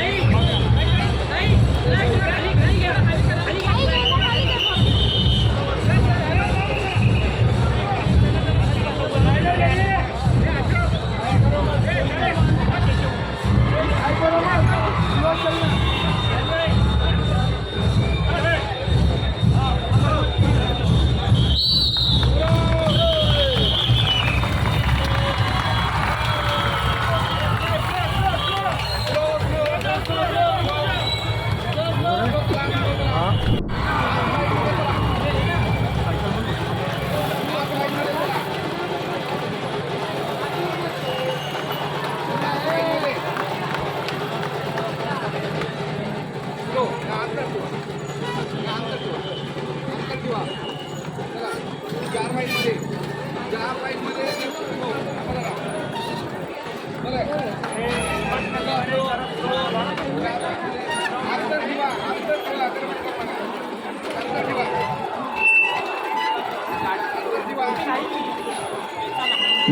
late.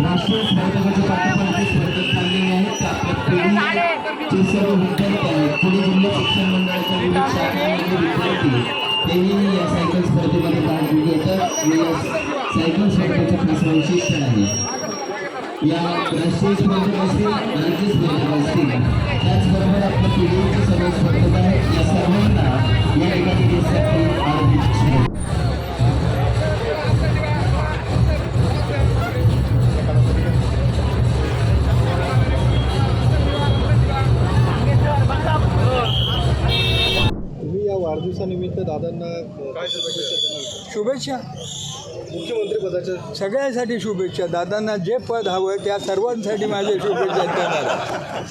राष्ट्रीय स्पर्धकाचे पाठोपाठ स्पर्धक चाललेले आहेत. आपल्या सर्व विद्यार्थी आहेत पुणे जिल्हा शिक्षण मंडळाच्या विविध शाखांमधील विद्यार्थी त्यांनी या सायकल स्पर्धेमध्ये भाग घेऊ या सायकल स्पर्धेचं खास वैशिष्ट्य आहे. या राष्ट्रीय स्पर्धक असतील राज्य स्पर्धक असतील. त्याचबरोबर आपल्या पिढीचे सर्व स्पर्धक आहेत. दादांना काय शुभेच्छा. मुख्यमंत्री पदाच्या सगळ्यांसाठी शुभेच्छा. दादांना जे पद हवं आहे त्या सर्वांसाठी माझ्या शुभेच्छा देणार.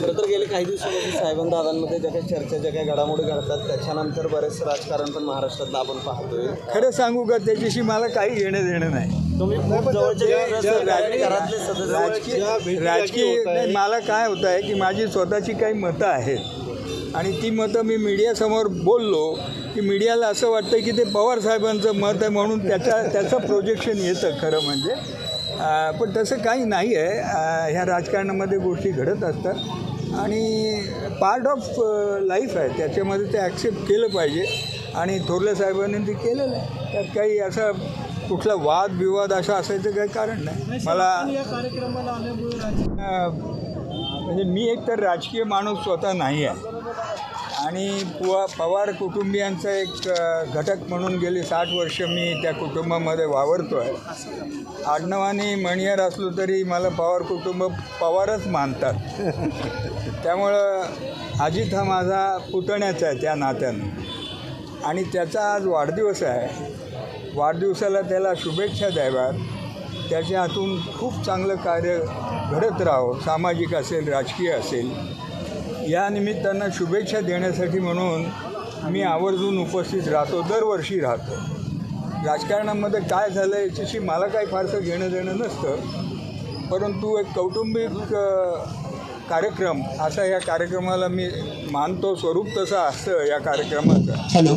खरं तर गेले काही दिवसापासून साहेबां दादांमध्ये ज्या काही चर्चा ज्या काही घडामोडी घडतात त्याच्यानंतर बरेच राजकारण पण महाराष्ट्रातलं आपण पाहतोय. खरं सांगू का त्याच्याशी मला काही घेणं देणं नाही. तुम्ही खूप जवळचे जे- जे घरातले घरातले सदस्य राजकीय राजकीय मला काय होतं आहे की माझी स्वतःची काही मतं आहेत. आणि ती मतं मी मीडियासमोर बोललो की मीडियाला असं वाटतं की ते पवार साहेबांचं मत आहे म्हणून त्याच्या त्याचं प्रोजेक्शन येतं खरं म्हणजे. पण तसं काही नाही आहे. ह्या राजकारणामध्ये गोष्टी घडत असतात. आणि पार्ट ऑफ लाईफ आहे. त्याच्यामध्ये ते ॲक्सेप्ट केलं पाहिजे. आणि थोरल्या साहेबांनी ते केलेलं आहे. त्यात काही असा कुठला वाद विवाद असा असायचं काही कारण नाही. मला म्हणजे मी एक तर राजकीय माणूस स्वतः नाही आहे. आणि पुवा पवार कुटुंबियांचा एक घटक म्हणून गेली साठ वर्ष मी त्या कुटुंबामध्ये वावरतो आहे आडनावाने मणियार असलो तरी मला पवार कुटुंब पवारच मानतात. त्यामुळं अजित हा माझा पुतण्याचा आहे त्या नात्यानं. आणि त्याचा आज वाढदिवस आहे. वाढदिवसाला त्याला शुभेच्छा द्याव्यात. त्याच्या हातून खूप चांगलं कार्य घडत राहो सामाजिक असेल राजकीय असेल. या निमित्तानं शुभेच्छा देण्यासाठी म्हणून मी आवर्जून उपस्थित राहतो दरवर्षी राहतो. राजकारणामध्ये काय झालं याच्याशी मला काही फारसं घेणं देणं नसतं. परंतु एक कौटुंबिक कार्यक्रम असा या कार्यक्रमाला मी मानतो स्वरूप तसं असतं या कार्यक्रमाचं. हॅलो.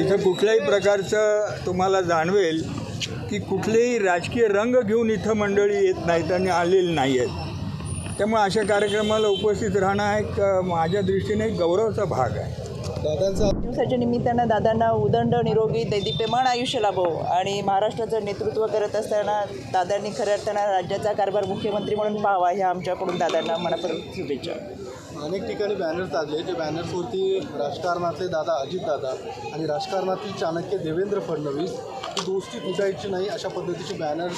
इथं कुठल्याही प्रकारचं तुम्हाला जाणवेल की कुठलेही राजकीय रंग घेऊन इथं मंडळी येत नाहीत आणि आलेली नाही आहेत त्यामुळे अशा कार्यक्रमाला उपस्थित राहणं हा एक माझ्या दृष्टीने एक गौरवाचा भाग आहे. दादांचा दिवसाच्या निमित्तानं दादांना उदंड निरोगी दैदिप्यमान आयुष्य लाभो. आणि महाराष्ट्राचं नेतृत्व करत असताना दादांनी खऱ्या अर्थानं राज्याचा कारभार मुख्यमंत्री म्हणून पाहावा ह्या आमच्याकडून दादांना मनापूर्वक शुभेच्छा. अनेक ठिकाणी बॅनर्स लागले जे बॅनर्सवरती राजकारणातले दादा अजितदादा आणि राजकारणातील चाणक्य देवेंद्र फडणवीस ही दोस्ती तुटायची नाही अशा पद्धतीचे बॅनर्स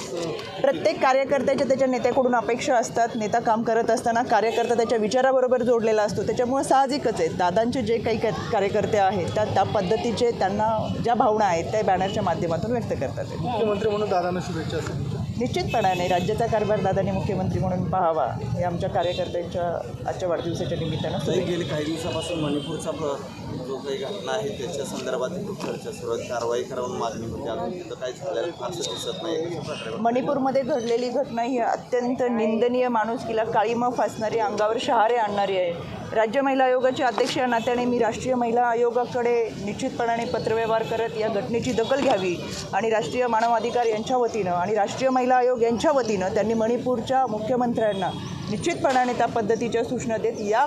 प्रत्येक कार्यकर्त्याच्या त्याच्या नेत्याकडून अपेक्षा असतात. नेता काम करत असताना कार्यकर्ता त्याच्या विचाराबरोबर जोडलेला असतो. त्याच्यामुळं साहजिकच आहे. दादांचे जे काही क- कार्यकर्ते आहेत त्या त्या पद्धतीचे त्यांना ज्या भावना आहेत त्या बॅनरच्या माध्यमातून व्यक्त करतात मुख्यमंत्री म्हणून दादांना शुभेच्छा असेल निश्चितपणाने राज्याचा कारभार दादांनी मुख्यमंत्री म्हणून पाहावा हे आमच्या कार्यकर्त्यांच्या आजच्या वाढदिवसाच्या निमित्तानं. गेले काही दिवसापासून मणिपूरचा प्र- जो काही घटना आहे त्याच्या संदर्भात खूप चर्चा सुरू आहे. कारवाई करावून मागणी होती. अजून तिथं फारसं दिसत नाही. मणिपूरमध्ये घडलेली घटना ही अत्यंत निंदनीय माणुसकीला काळीमा फासणारी अंगावर शहारे आणणारी आहे. राज्य महिला आयोगाचे अध्यक्ष या नात्याने मी राष्ट्रीय महिला आयोगाकडे निश्चितपणाने पत्रव्यवहार करत या घटनेची दखल घ्यावी आणि राष्ट्रीय मानवाधिकार यांच्या वतीनं आणि राष्ट्रीय महिला आयोग यांच्या वतीनं त्यांनी मणिपूरच्या मुख्यमंत्र्यांना निश्चितपणाने त्या पद्धतीच्या सूचना देत या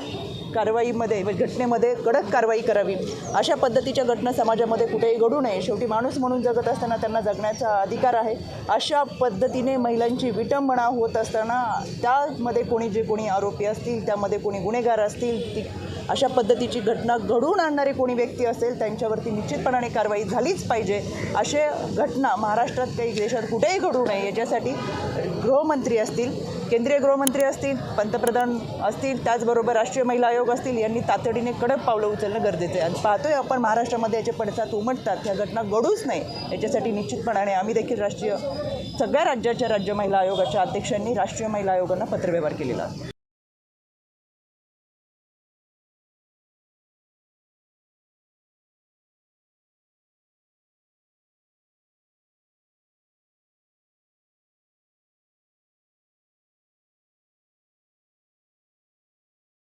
कारवाईमध्ये म्हणजे घटनेमध्ये कडक कारवाई करावी. अशा पद्धतीच्या घटना समाजामध्ये कुठेही घडू नये. शेवटी माणूस म्हणून जगत असताना त्यांना जगण्याचा अधिकार आहे. अशा पद्धतीने महिलांची विटंबना होत असताना त्यामध्ये कोणी जे कोणी आरोपी असतील त्यामध्ये कोणी गुन्हेगार असतील ती अशा पद्धतीची घटना घडवून आणणारी कोणी व्यक्ती असेल त्यांच्यावरती निश्चितपणाने कारवाई झालीच पाहिजे. असे घटना महाराष्ट्रात काही देशात कुठेही घडू नये याच्यासाठी गृहमंत्री असतील केंद्रीय गृहमंत्री असतील पंतप्रधान असतील त्याचबरोबर राष्ट्रीय महिला आयोग असतील यांनी तातडीने कडक पावलं उचलणं गरजेचं आहे. आणि पाहतोय आपण महाराष्ट्रामध्ये याचे पडसाद उमटतात ह्या घटना घडूच नाही याच्यासाठी निश्चितपणाने आम्ही देखील राष्ट्रीय सगळ्या राज्याच्या राज्य महिला आयोगाच्या अध्यक्षांनी राष्ट्रीय महिला आयोगांना पत्रव्यवहार केलेला. आहे